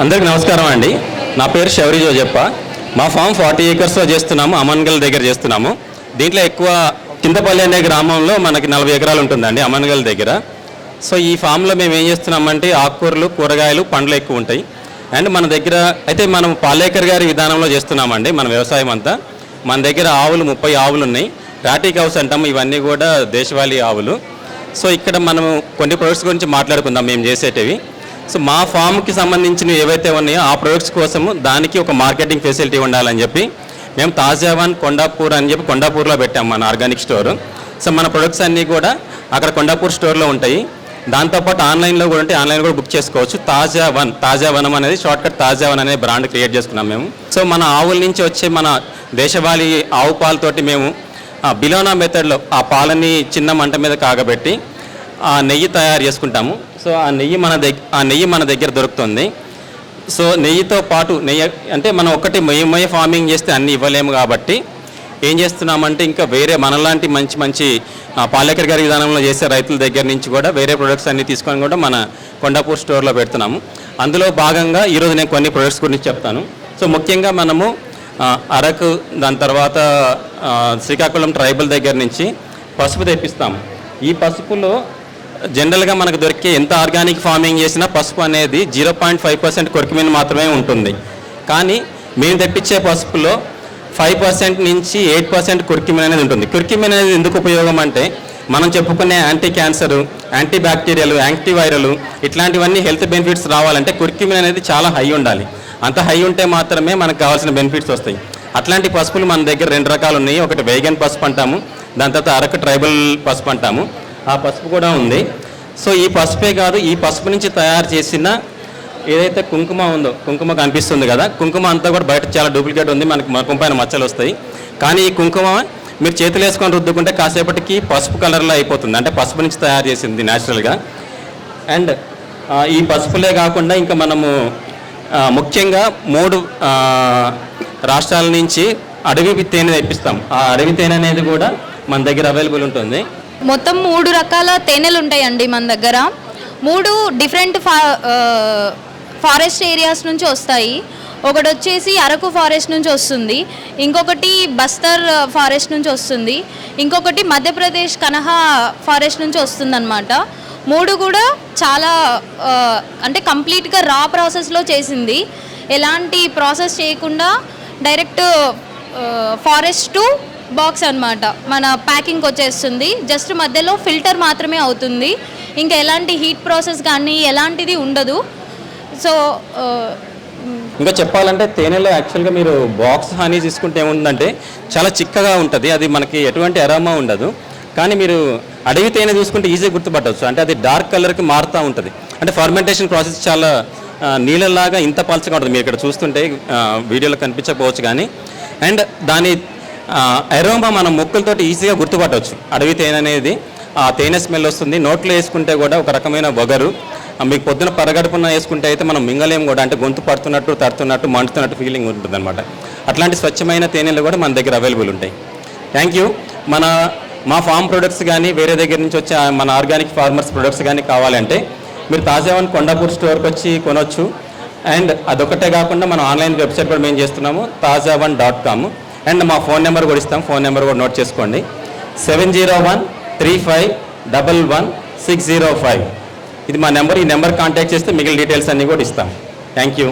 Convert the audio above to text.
అందరికి నమస్కారం అండి. నా పేరు శౌరి జోజప్ప. మా ఫామ్ ఫార్టీ ఏకర్స్లో చేస్తున్నాము అమన్గల్ దగ్గర చేస్తున్నాము. దీంట్లో ఎక్కువ కిందపల్లి అనే గ్రామంలో మనకి నలభై ఎకరాలు ఉంటుందండి అమన్గల్ దగ్గర. సో ఈ ఫామ్లో మేము ఏం చేస్తున్నామంటే ఆకుకూరలు కూరగాయలు పండ్లు ఎక్కువ ఉంటాయి. అండ్ మన దగ్గర అయితే మనం పాలేకర్ గారి విధానంలో చేస్తున్నామండి మన వ్యవసాయం అంతా. మన దగ్గర ఆవులు ముప్పై ఆవులు ఉన్నాయి. రాటీ కౌస్ అంటాము ఇవన్నీ కూడా దేశవాళీ ఆవులు. సో ఇక్కడ మనం కొన్ని ప్రొడక్ట్స్ గురించి మాట్లాడుకుందాం మేము చేసేటివి. సో మా ఫామ్కి సంబంధించినవి ఏవైతే ఉన్నాయో ఆ ప్రొడక్ట్స్ కోసము దానికి ఒక మార్కెటింగ్ ఫెసిలిటీ ఉండాలని చెప్పి మేము తాజావాన్ కొండాపూర్ అని చెప్పి కొండాపూర్లో పెట్టాం మన ఆర్గానిక్ స్టోర్. సో మన ప్రొడక్ట్స్ అన్నీ కూడా అక్కడ కొండాపూర్ స్టోర్లో ఉంటాయి. దాంతోపాటు ఆన్లైన్లో కూడా ఉంటే ఆన్లైన్ కూడా బుక్ చేసుకోవచ్చు. తాజా వన్ తాజా వనం అనేది షార్ట్కట్ తాజా వన్ అనే బ్రాండ్ క్రియేట్ చేసుకున్నాం మేము. సో మన ఆవుల నుంచి వచ్చే మన దేశవాళీ ఆవు పాలతోటి మేము ఆ బిలోనా మెథడ్లో ఆ పాలని చిన్న మంట మీద కాగబెట్టి ఆ నెయ్యి తయారు చేసుకుంటాము. సో ఆ నెయ్యి మన దగ్గర ఆ నెయ్యి మన దగ్గర దొరుకుతుంది. సో నెయ్యితో పాటు నెయ్యి అంటే మనం ఒక్కటి మెయ్యి ఫార్మింగ్ చేస్తే అన్నీ ఇవ్వలేము కాబట్టి ఏం చేస్తున్నామంటే ఇంకా వేరే మనలాంటి మంచి మంచి ఆ, పాలేకర్ గారి విధానంలో చేసే రైతుల దగ్గర నుంచి కూడా వేరే ప్రొడక్ట్స్ అన్ని తీసుకొని కూడా మన కొండాపూర్ స్టోర్లో పెడుతున్నాము. అందులో భాగంగా ఈరోజు నేను కొన్ని ప్రొడక్ట్స్ గురించి చెప్తాను. సో ముఖ్యంగా మనము అరకు దాని తర్వాత శ్రీకాకుళం ట్రైబల్ దగ్గర నుంచి పసుపు తెప్పిస్తాము. ఈ పసుపులో జనరల్గా మనకు దొరికే ఎంత ఆర్గానిక్ ఫార్మింగ్ చేసినా పసుపు అనేది zero point five percent curcumin మాత్రమే ఉంటుంది. కానీ మేము తెప్పించే పసుపులో ఫైవ్ పర్సెంట్ నుంచి ఎయిట్ పర్సెంట్ కుర్కిమిన్ అనేది ఉంటుంది. కుర్కిమిన్ అనేది ఎందుకు ఉపయోగం అంటే మనం చెప్పుకునే anti cancer anti bacterial antiviral ఇట్లాంటివన్నీ హెల్త్ బెనిఫిట్స్ రావాలంటే కుర్కిమిన్ అనేది చాలా హై ఉండాలి. అంత హై ఉంటే మాత్రమే మనకు కావాల్సిన బెనిఫిట్స్ వస్తాయి. అట్లాంటి పసుపులు మన దగ్గర రెండు రకాలు ఉన్నాయి. ఒకటి వేగన్ పసుపు అంటాము దాని తర్వాత అరకు ట్రైబల్ పసుపు అంటాము. ఆ పసుపు కూడా ఉంది. సో ఈ పసుపే కాదు ఈ పసుపు నుంచి తయారు చేసిన ఏదైతే కుంకుమ ఉందో కుంకుమ కనిపిస్తుంది కదా కుంకుమ అంతా కూడా బయట చాలా డూప్లికేట్ ఉంది మనకి ముఖం పైన మచ్చలు వస్తాయి. కానీ ఈ కుంకుమ మీరు చేతులు వేసుకొని రుద్దుకుంటే కాసేపటికి పసుపు కలర్లో అయిపోతుంది. అంటే పసుపు నుంచి తయారు చేసింది న్యాచురల్గా అండ్ ఈ పసుపులే కాకుండా ఇంకా మనము ముఖ్యంగా మూడు రాష్ట్రాల నుంచి అడవి తేనె తెప్పిస్తాం. ఆ అడవి తేనె అనేది కూడా మన దగ్గర అవైలబుల్ ఉంటుంది. మొత్తం మూడు రకాల తేనెలు ఉంటాయండి మన దగ్గర. మూడు డిఫరెంట్ ఫా ఫారెస్ట్ ఏరియాస్ నుంచి వస్తాయి. ఒకటి వచ్చేసి అరకు ఫారెస్ట్ నుంచి వస్తుంది. ఇంకొకటి బస్తర్ ఫారెస్ట్ నుంచి వస్తుంది. ఇంకొకటి మధ్యప్రదేశ్ కనహా ఫారెస్ట్ నుంచి వస్తుందన్నమాట. మూడు కూడా చాలా అంటే కంప్లీట్గా రా ప్రాసెస్లో చేసింది. ఎలాంటి ప్రాసెస్ చేయకుండా డైరెక్ట్ ఫారెస్ట్ టు బాక్స్ అన్నమాట. మన ప్యాకింగ్ వచ్చేస్తుంది. జస్ట్ మధ్యలో ఫిల్టర్ మాత్రమే అవుతుంది. ఇంకా ఎలాంటి హీట్ ప్రాసెస్ కానీ ఎలాంటిది ఉండదు. సో ఇంకా చెప్పాలంటే తేనెలో యాక్చువల్గా మీరు బాక్స్ హనీ తీసుకుంటే ఏముందంటే చాలా చిక్కగా ఉంటుంది. అది మనకి ఎటువంటి అరామా ఉండదు. కానీ మీరు అడవి తేనె చూసుకుంటే ఈజీగా గుర్తుపట్టవచ్చు. అంటే అది డార్క్ కలర్కి మారుతూ ఉంటుంది. అంటే ఫర్మెంటేషన్ ప్రాసెస్ చాలా నీళ్ళలాగా ఇంత పాల్చగా ఉంటుంది. మీరు ఇక్కడ చూస్తుంటే వీడియోలో కనిపించకపోవచ్చు కానీ. అండ్ దాని ఎరోమా మనం ముక్కలతో ఈజీగా గుర్తుపట్టవచ్చు. అడవి తేనె అనేది ఆ తేనె స్మెల్ వస్తుంది. నోట్లో వేసుకుంటే కూడా ఒక రకమైన వగరు. మీకు పొద్దున పరగడుపున వేసుకుంటే అయితే మనం మింగలేం కూడా. అంటే గొంతు పడుతున్నట్టు తడుతున్నట్టు మండుతున్నట్టు ఫీలింగ్ ఉంటుందన్నమాట. అట్లాంటి స్వచ్ఛమైన తేనెలు కూడా మన దగ్గర అవైలబుల్ ఉంటాయి. థ్యాంక్ యూ మన మా ఫామ్ ప్రొడక్ట్స్ కానీ వేరే దగ్గర నుంచి వచ్చే మన ఆర్గానిక్ ఫార్మర్స్ ప్రొడక్ట్స్ కానీ కావాలంటే మీరు తాజావన్ కొండాపూర్ స్టోర్కి వచ్చి కొనొచ్చు. అండ్ అదొకటే కాకుండా మనం ఆన్లైన్ వెబ్సైట్ కూడా మేము చేస్తున్నాము. తాజావన్ డాట్ కామ్. అండ్ మా ఫోన్ నెంబర్ కూడా ఇస్తాం. ఫోన్ నెంబర్ కూడా నోట్ చేసుకోండి. Seven zero one three five double one six zero five. ఇది మా నెంబర్. ఈ నెంబర్ కాంటాక్ట్ చేస్తే మిగిలిన డీటెయిల్స్ అన్నీ కూడా ఇస్తాం. Thank you.